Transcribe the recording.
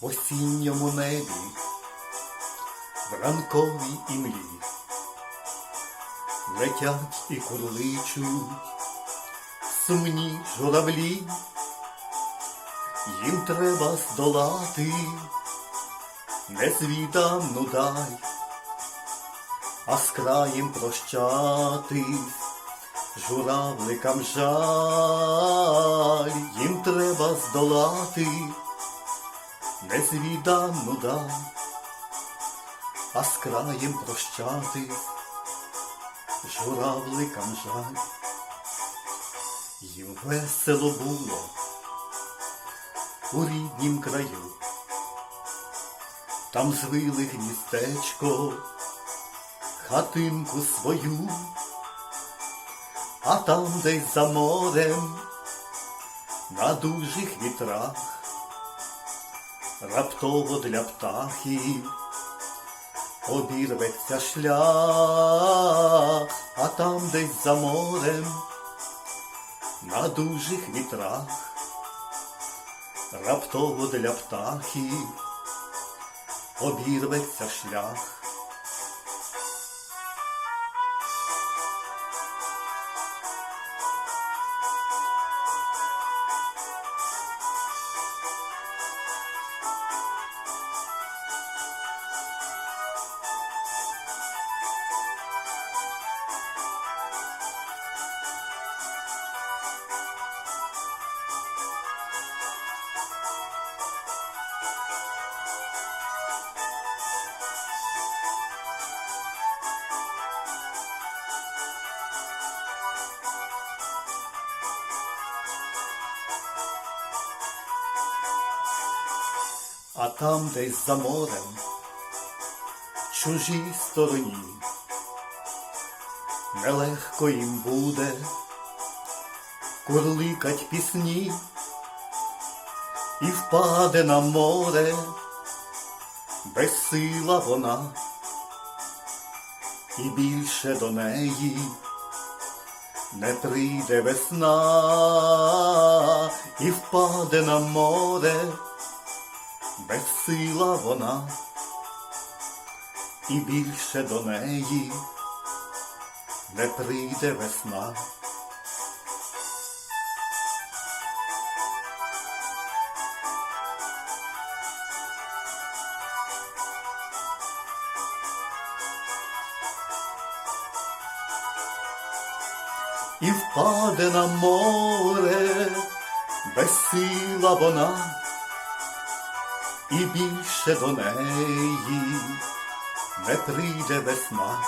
осінньому небі, в ранковій імлі. Летять і курличуть сумні журавлі, їм треба здолати незвідану даль, а з краєм прощатись журавликам жаль, їм треба здолати незвідану даль, а з краєм прощатись журавликам жаль. Їм весело було у ріднім краю, там звили гніздечко, хатинку свою, а там десь за морем, на дужих вітрах, раптово для птахів обірветься шлях, а там десь за морем, на дужих вітрах, раптово для птахів обірветься шлях. А там десь за морем, чужій стороні, нелегко їм буде курликать пісні, і впаде на море, безсила вона, і більше до неї не прийде весна, і впаде на море безсила вона, і більше до неї не прийде весна. І впаде на море, безсила вона, і більше до неї не прийде весна.